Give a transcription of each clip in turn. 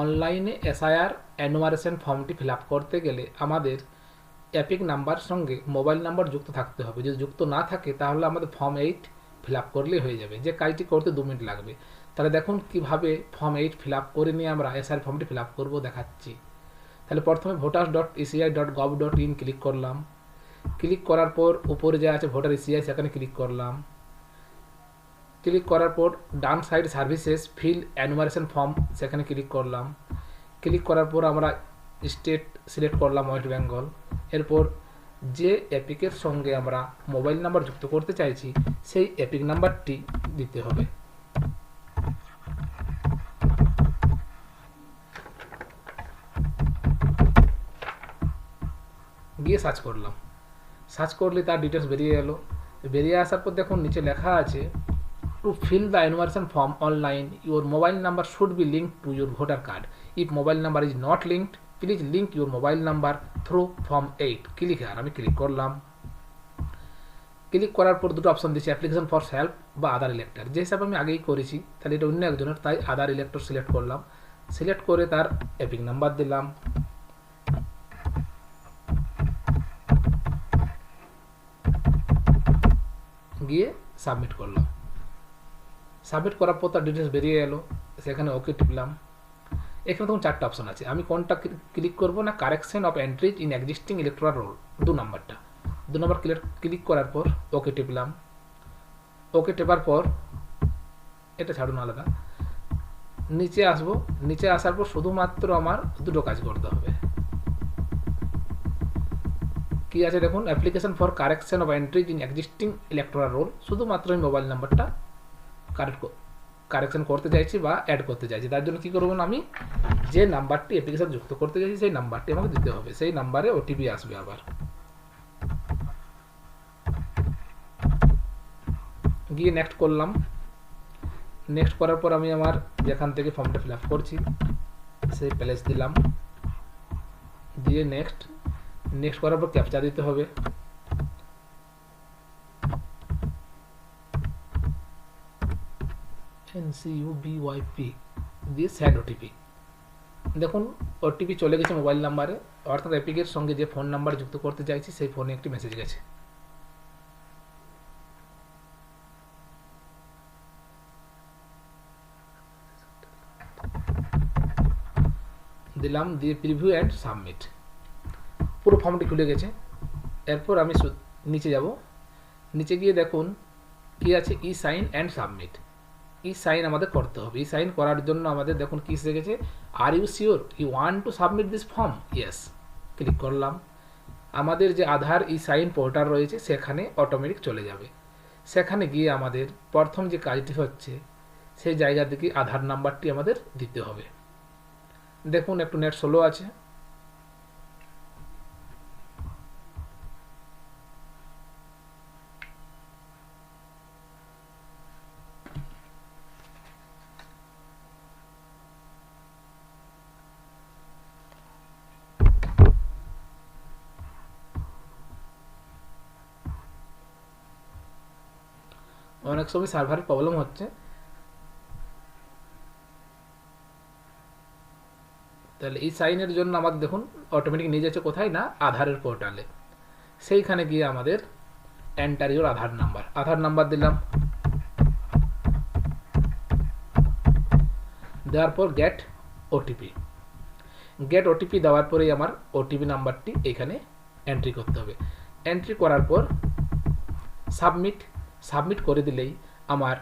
অনলাইনে SIR enumeration ফর্মটি feel করতে গেলে আমাদের অ্যাপিক নাম্বার সঙ্গে মোবাইল নাম্বার যুক্ত থাকতে হবে। যদি যুক্ত না থাকে, তাহলে আমাদের ফর্ম এইট ফিল করলেই হয়ে যাবে। যে কাজটি করতে দু মিনিট লাগবে। তাহলে দেখুন কীভাবে ফর্ম এইট ফিল করে নিয়ে আমরা এসআইআর ফর্মটি ফিল করব দেখাচ্ছি। তাহলে প্রথমে voters dot ECI dot gov dot in click করলাম। ক্লিক করার পর উপরে যা আছে ভোটার ইসিআই সেখানে ক্লিক করলাম। ক্লিক করার পর ডান side services fill enumeration form সেখানে ক্লিক করলাম। ক্লিক করার পর আমরা স্টেট সিলেক্ট করলাম ওয়েস্ট বেঙ্গল এরপর যে অ্যাপিকের সঙ্গে আমরা মোবাইল নাম্বার যুক্ত করতে চাইছি, সেই অ্যাপিক নাম্বারটি দিতে হবে। গিয়ে সার্চ করলাম। সার্চ করলে তার ডিটেলস বেরিয়ে এলো। বেরিয়ে আসার পর দেখুন নিচে লেখা আছে to fill the enumeration form online your mobile number should be link to your voter card if mobile number is not linked please link your mobile number through form eight click আর আমি click করলাম। Click করার পর দুটো option দিচ্ছি application for self বা আদার elector যে হিসাবে আমি আগেই করেছি, তাহলে এটা অন্য একজনের, তাই আদার ইলেক্টর সিলেক্ট করলাম। সিলেক্ট করে তার এপিক নাম্বার দিলাম। গিয়ে সাবমিট করলাম। সাবমিট করার পর তার ডিটেলস বেরিয়ে এলো, সেখানে ওকে টিপলাম। এখানে তখন চারটা অপশন আছে। আমি কোনটা ক্লিক করব না? Correction of entries in existing electoral roll দু নম্বরটা দু নম্বর ক্লিক করার পর ওকে টিপলাম। ওকে টেপার পর, এটা ছাড়ুন আলাদা। নিচে আসব। নিচে আসার পর শুধুমাত্র আমার দুটো কাজ করতে হবে। কি আছে দেখুন? Application for correction of entries in existing electoral roll শুধুমাত্র আমি মোবাইল নাম্বারটা কারেক্ট কারেকশন করতে চাইছি বা অ্যাড করতে চাইছি। তার জন্য কী করব আমি? যে নাম্বারটি অ্যাপ্লিকেশন যুক্ত করতে চাইছি, সেই নাম্বারটি আমাকে দিতে হবে। সেই নাম্বারে ওটিপি আসবে আবার। গিয়ে নেক্সট করলাম। নেক্সট করার পর আমি আমার যেখান থেকে ফর্মটা ফিল করছি, সেই প্লেস দিলাম। দিয়ে নেক্সট নেক্সট করার পর ক্যাপচা দিতে হবে। এনসিইউবিওয়াইপি দিয়ে স্যান্ড ওটিপি দেখুন ওটিপি চলে গেছে মোবাইল নাম্বারে অর্থাৎ অ্যাপিকের সঙ্গে যে ফোন নাম্বার যুক্ত করতে চাইছি, সেই ফোনে একটি মেসেজ গেছে। দিলাম, দিয়ে প্রিভিউ অ্যান্ড সাবমিট পুরো ফর্মটি খুলে গেছে। এরপর আমি নিচে যাব। নিচে গিয়ে দেখুন, কি আছে e sign and submit e sign আমাদের করতে হবে। ই সাইন করার জন্য আমাদের দেখুন কি গেছে are you sure you want to submit this form yes click করলাম। আমাদের যে আধার ই সাইন পোর্টাল রয়েছে, সেখানে অটোমেটিক চলে যাবে। সেখানে গিয়ে আমাদের প্রথম যে কাজটি হচ্ছে, সেই জায়গা থেকে আধার নাম্বারটি আমাদের দিতে হবে। দেখুন, একটু নেট স্লো আছে। অনেক সময় সার্ভারের প্রবলেম হচ্ছে। তাহলে এই সাইনের জন্য আমাদের দেখুন অটোমেটিক নিয়ে যাচ্ছে কোথায় না? আধারের পোর্টালে সেইখানে গিয়ে আমাদের enter your Aadhaar number Aadhaar number দিলাম। দেওয়ার পর গেট ওটিপি গেট ওটিপি দেওয়ার পরেই আমার ওটিপি নাম্বারটি এখানে এন্ট্রি করতে হবে। এন্ট্রি করার পর সাবমিট সাবমিট করে দিলেই আমার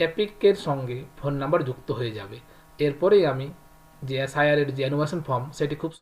অ্যাপিকের সঙ্গে ফোন নাম্বার যুক্ত হয়ে যাবে। এরপরেই আমি যে এসআইআরের যে অ্যানুমেশন ফর্ম, সেটি খুব